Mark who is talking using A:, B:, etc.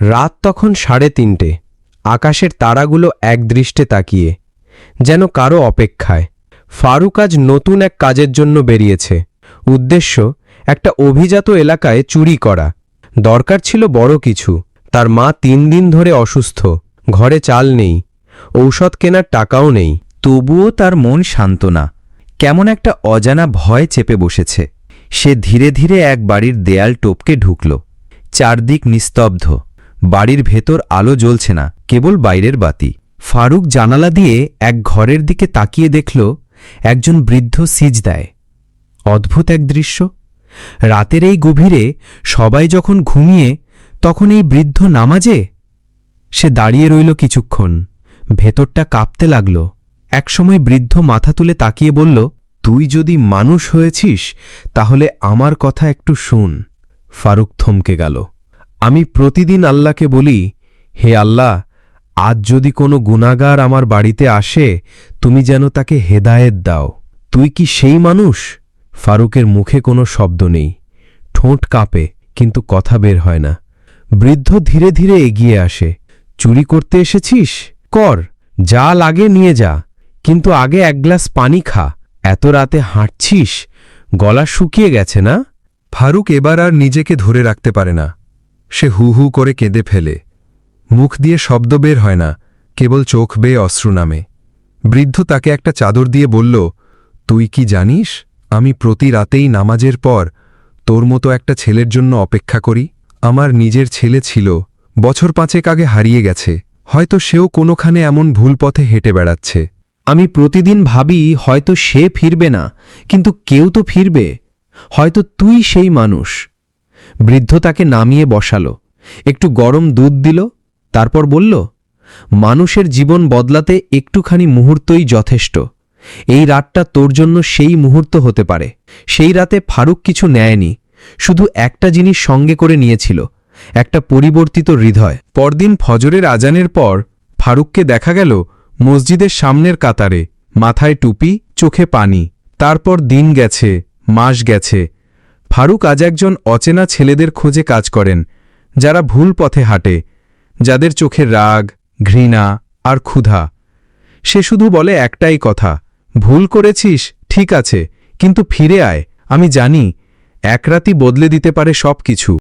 A: রাত তখন সাড়ে তিনটে। আকাশের তারাগুলো একদৃষ্টে তাকিয়ে, যেন কারও অপেক্ষায়। ফারুক আজ নতুন এক কাজের জন্য বেরিয়েছে। উদ্দেশ্য, একটা অভিজাত এলাকায় চুরি করা। দরকার ছিল বড় কিছু। তার মা তিন দিন ধরে অসুস্থ, ঘরে চাল নেই, ঔষধ কেনার টাকাও নেই।
B: তবুও তার মন শান্ত না কেমন একটা অজানা ভয় চেপে বসেছে। সে ধীরে ধীরে এক বাড়ির দেয়াল টপকে ঢুকল। চারদিক নিস্তব্ধ। বাড়ির ভেতর আলো জ্বলছে না, কেবল বাইরের বাতি। ফারুক জানালা দিয়ে এক ঘরের দিকে তাকিয়ে দেখল, একজন বৃদ্ধ সিজ দেয়। অদ্ভুত এক দৃশ্য। রাতের এই গভীরে সবাই যখন ঘুমিয়ে, তখন এই বৃদ্ধ নামাজে? সে দাঁড়িয়ে রইল কিছুক্ষণ, ভেতরটা কাঁপতে লাগল। একসময় বৃদ্ধ মাথা তুলে তাকিয়ে বলল, তুই যদি মানুষ হয়েছিস, তাহলে আমার কথা একটু শুন। ফারুক থমকে গেল। আমি প্রতিদিন আল্লাহকে বলি, হে আল্লাহ, আজ যদি কোনো গুনাগার আমার বাড়িতে আসে, তুমি যেন তাকে হেদায়েত দাও। তুই কি সেই মানুষ? ফারুকের মুখে কোনো শব্দ নেই। ঠোঁট কাঁপে, কিন্তু কথা বের হয় না। বৃদ্ধ ধীরে ধীরে এগিয়ে আসে। চুরি করতে এসেছিস? কর, যা লাগে নিয়ে যা। কিন্তু আগে এক গ্লাস পানি খা। এত রাতে হাঁটছিস? গলা শুকিয়ে গেছে না?
C: ফারুক এবার আর নিজেকে ধরে রাখতে পারে না। সে হু হু করে কেঁদে ফেলে। মুখ দিয়ে শব্দ বের হয় না, কেবল চোখ বেয়ে অশ্রু নামে। বৃদ্ধ তাকে একটা চাদর দিয়ে বলল, তুই কি জানিস, আমি প্রতি রাতেই নামাজের পর তোর মতো একটা ছেলের জন্য অপেক্ষা করি? আমার নিজের ছেলে ছিল, বছর পাঁচেক আগে হারিয়ে গেছে, হয়তো সেও কোনোখানে এমন ভুল পথে হেঁটে বেড়াচ্ছে।
B: আমি প্রতিদিন ভাবি, হয়তো সে ফিরবে না, কিন্তু কেউ তো ফিরবে। হয়তো তুই সেই মানুষ। বৃদ্ধ তাকে নামিয়ে বসালো। একটু গরম দুধ দিল, তারপর বলল, মানুষের জীবন বদলাতে একটুখানি মুহূর্তই যথেষ্ট। এই রাতটা তোর জন্য সেই মুহূর্ত হতে পারে। সেই রাতে ফারুক কিছু নেয়নি, শুধু একটা জিনিস সঙ্গে করে নিয়েছিল, একটা পরিবর্তিত হৃদয়।
C: পরদিন ফজরের আজানের পর ফারুককে দেখা গেল মসজিদের সামনের কাতারে, মাথায় টুপি, চোখে পানি। তারপর দিন গেছে, মাস গেছে ফারুক আজ একজন অচেনা ছেলেদের খোঁজে কাজ করেন, যারা ভুল পথে হাঁটে, যাদের চোখে রাগ, ঘৃণা আর ক্ষুধা। সে শুধু বলে, একটাই কথা, ভুল করেছিস, ঠিক আছে, কিন্তু ফিরে আয়, আমি জানি, এক রাতি বদলে দিতে পারে সব কিছু